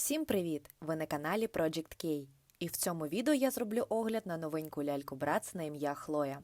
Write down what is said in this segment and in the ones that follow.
Всім привіт! Ви на каналі Project K. І в цьому відео я зроблю огляд на новеньку ляльку Братс на ім'я Хлоя.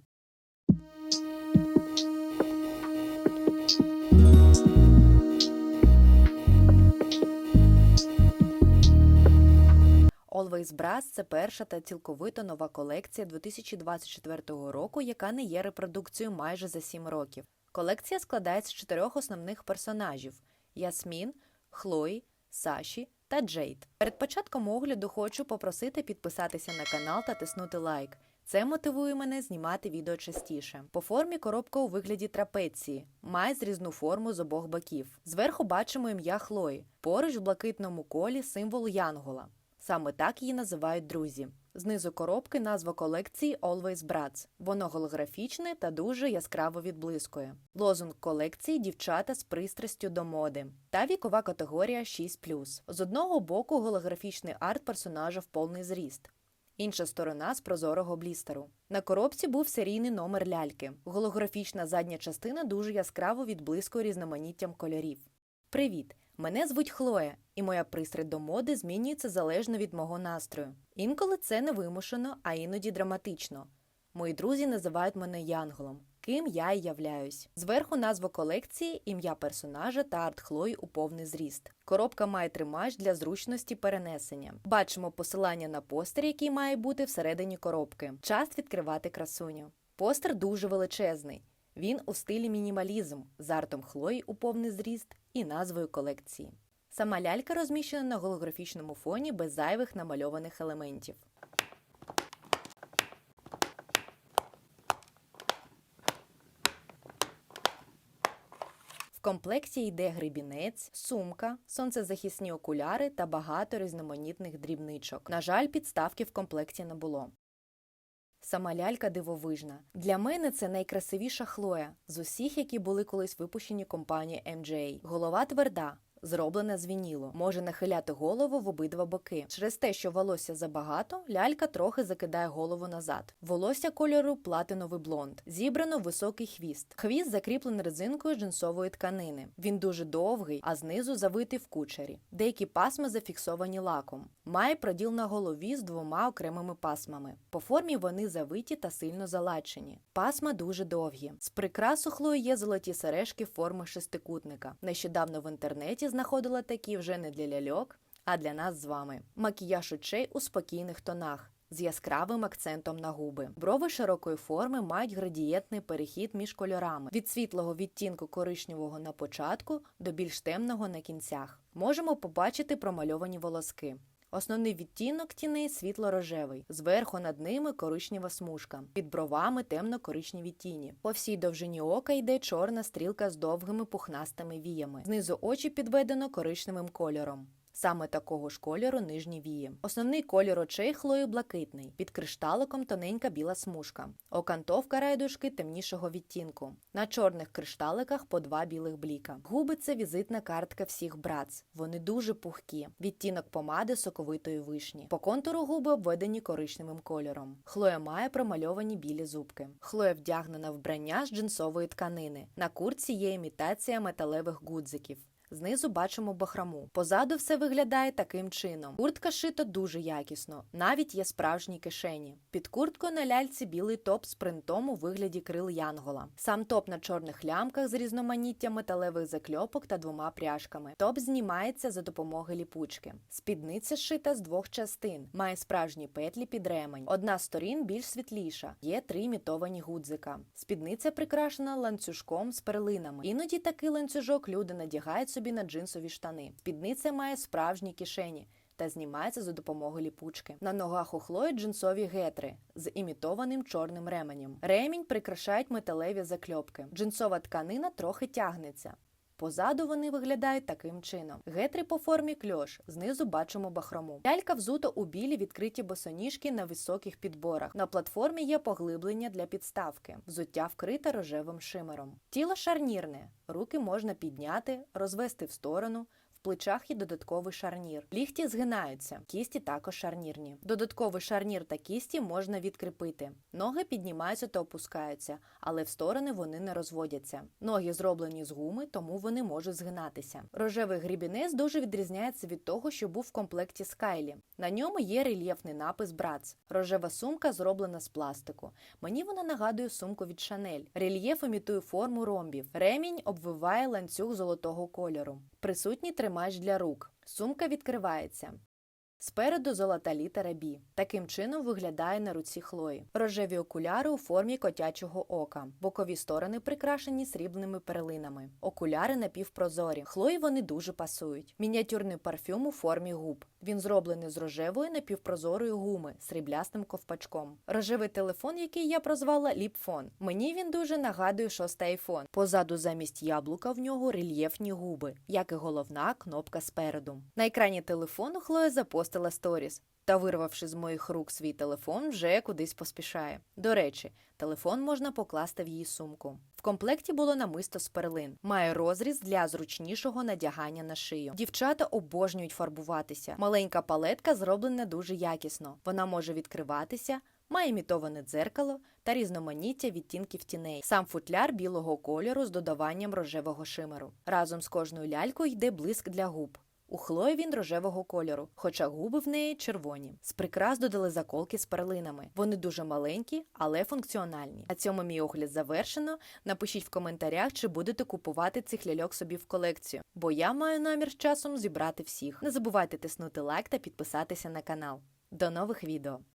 Always Brass – це перша та цілковито нова колекція 2024 року, яка не є репродукцією майже за 7 років. Колекція складається з чотирьох основних персонажів: Ясмін, Хлої, Саші та Джейд. Перед початком огляду хочу попросити підписатися на канал та тиснути лайк. Це мотивує мене знімати відео частіше. По формі коробка у вигляді трапеції, має зрізну форму з обох боків. Зверху бачимо ім'я Хлої. Поруч в блакитному колі символ Янгола. Саме так її називають друзі. Знизу коробки назва колекції Always Brats. Воно голографічне та дуже яскраво відблискує. Лозунг колекції дівчата з пристрастю до моди та вікова категорія 6+. З одного боку голографічний арт персонажа в повний зріст. Інша сторона з прозорого блістеру. На коробці був серійний номер ляльки. Голографічна задня частина дуже яскраво відблискує різноманіттям кольорів. Привіт! Мене звуть Хлоя, і моя пристрасть до моди змінюється залежно від мого настрою. Інколи це не вимушено, а іноді драматично. Мої друзі називають мене Янголом, ким я й являюсь. Зверху назва колекції, ім'я персонажа та арт Хлої у повний зріст. Коробка має тримач для зручності перенесення. Бачимо посилання на постер, який має бути всередині коробки. Час відкривати красуню. Постер дуже величезний. Він у стилі мінімалізм з артом Хлої у повний зріст і назвою колекції. Сама лялька розміщена на голографічному фоні без зайвих намальованих елементів. В комплекті йде гребінець, сумка, сонцезахисні окуляри та багато різноманітних дрібничок. На жаль, підставки в комплекті не було. Сама лялька дивовижна. Для мене це найкрасивіша хлоя з усіх, які були колись випущені компанією MJ. Голова тверда. Зроблена з вінілу, може нахиляти голову в обидва боки. Через те, що волосся забагато, лялька трохи закидає голову назад. Волосся кольору платиновий блонд, зібрано високий хвіст. Хвіст закріплений резинкою джинсової тканини. Він дуже довгий, а знизу завитий в кучері. Деякі пасми зафіксовані лаком. Має проділ на голові з двома окремими пасмами. По формі вони завиті та сильно залачені. Пасма дуже довгі. З прикрасу Хлої є золоті сережки форми шестикутника. Нещодавно в інтернеті знаходила такі вже не для ляльок, а для нас з вами. Макіяж очей у спокійних тонах. З яскравим акцентом на губи. Брови широкої форми мають градієнтний перехід між кольорами від світлого відтінку коричневого на початку до більш темного на кінцях. Можемо побачити промальовані волоски. Основний відтінок тіни світло-рожевий, зверху над ними коричнева смужка, під бровами темно-коричневі тіні. По всій довжині ока йде чорна стрілка з довгими пухнастими віями. Знизу очі підведено коричневим кольором. Саме такого ж кольору нижні вії. Основний колір очей хлої блакитний, під кришталиком тоненька біла смужка. Окантовка райдушки темнішого відтінку. На чорних кришталиках по два білих бліка. Губи це візитна картка всіх братц. Вони дуже пухкі. Відтінок помади соковитої вишні. По контуру губи обведені коричневим кольором. Хлоя має промальовані білі зубки. Хлоя вдягнена вбрання з джинсової тканини. На куртці є імітація металевих гудзиків. Знизу бачимо бахраму. Позаду все виглядає таким чином. Куртка шита дуже якісно, навіть є справжні кишені. Під курткою на ляльці білий топ з принтом у вигляді крил янгола. Сам топ на чорних лямках з різноманіттям металевих закльопок та двома пряжками. Топ знімається за допомогою ліпучки. Спідниця шита з двох частин, має справжні петлі під ремень. Одна з сторін більш світліша. Є три імітовані гудзика. Спідниця прикрашена ланцюжком з перлинами. Іноді такий ланцюжок люди надягають собі на джинсові штани. Спідниця має справжні кишені. Та знімається за допомогою ліпучки. На ногах у Хлої джинсові гетри з імітованим чорним ременем. Ремінь прикрашають металеві закльопки. Джинсова тканина трохи тягнеться. Позаду вони виглядають таким чином. Гетри по формі кльош, знизу бачимо бахрому. Лялька взута у білі відкриті босоніжки на високих підборах. На платформі є поглиблення для підставки, взуття вкрите рожевим шимером. Тіло шарнірне, руки можна підняти, розвести в сторону. Плечах є додатковий шарнір. Лігті згинаються, кісті також шарнірні. Додатковий шарнір та кісті можна відкріпити. Ноги піднімаються та опускаються, але в сторони вони не розводяться. Ноги зроблені з гуми, тому вони можуть згинатися. Рожевий грібінець дуже відрізняється від того, що був в комплекті Скайлі. На ньому є рельєфний напис Братс. Рожева сумка зроблена з пластику. Мені вона нагадує сумку від Шанель. Рельєф імітує форму ромбів. Ремінь обвиває ланцюг золотого кольору. Присутній тримач для рук. Сумка відкривається. Спереду золота літера Бі. Таким чином виглядає на руці Хлої. Рожеві окуляри у формі котячого ока. Бокові сторони прикрашені срібними перлинами. Окуляри напівпрозорі. Хлої вони дуже пасують. Мініатюрний парфюм у формі губ. Він зроблений з рожевої напівпрозорої гуми сріблястим ковпачком. Рожевий телефон, який я прозвала Ліпфон. Мені він дуже нагадує шостий айфон. Позаду замість яблука в нього рельєфні губи, як і головна кнопка спереду. На екрані телефону Хлоя запостила сторіс. Та, вирвавши з моїх рук свій телефон, вже кудись поспішає. До речі, телефон можна покласти в її сумку. В комплекті було намисто з перлин. Має розріз для зручнішого надягання на шию. Дівчата обожнюють фарбуватися. Маленька палетка зроблена дуже якісно. Вона може відкриватися. Має імітоване дзеркало та різноманіття відтінків тіней. Сам футляр білого кольору з додаванням рожевого шимеру. Разом з кожною лялькою йде блиск для губ. У Хлої він рожевого кольору, хоча губи в неї червоні. З прикрас додали заколки з перлинами. Вони дуже маленькі, але функціональні. На цьому мій огляд завершено. Напишіть в коментарях, чи будете купувати цих ляльок собі в колекцію, бо я маю намір з часом зібрати всіх. Не забувайте тиснути лайк та підписатися на канал. До нових відео!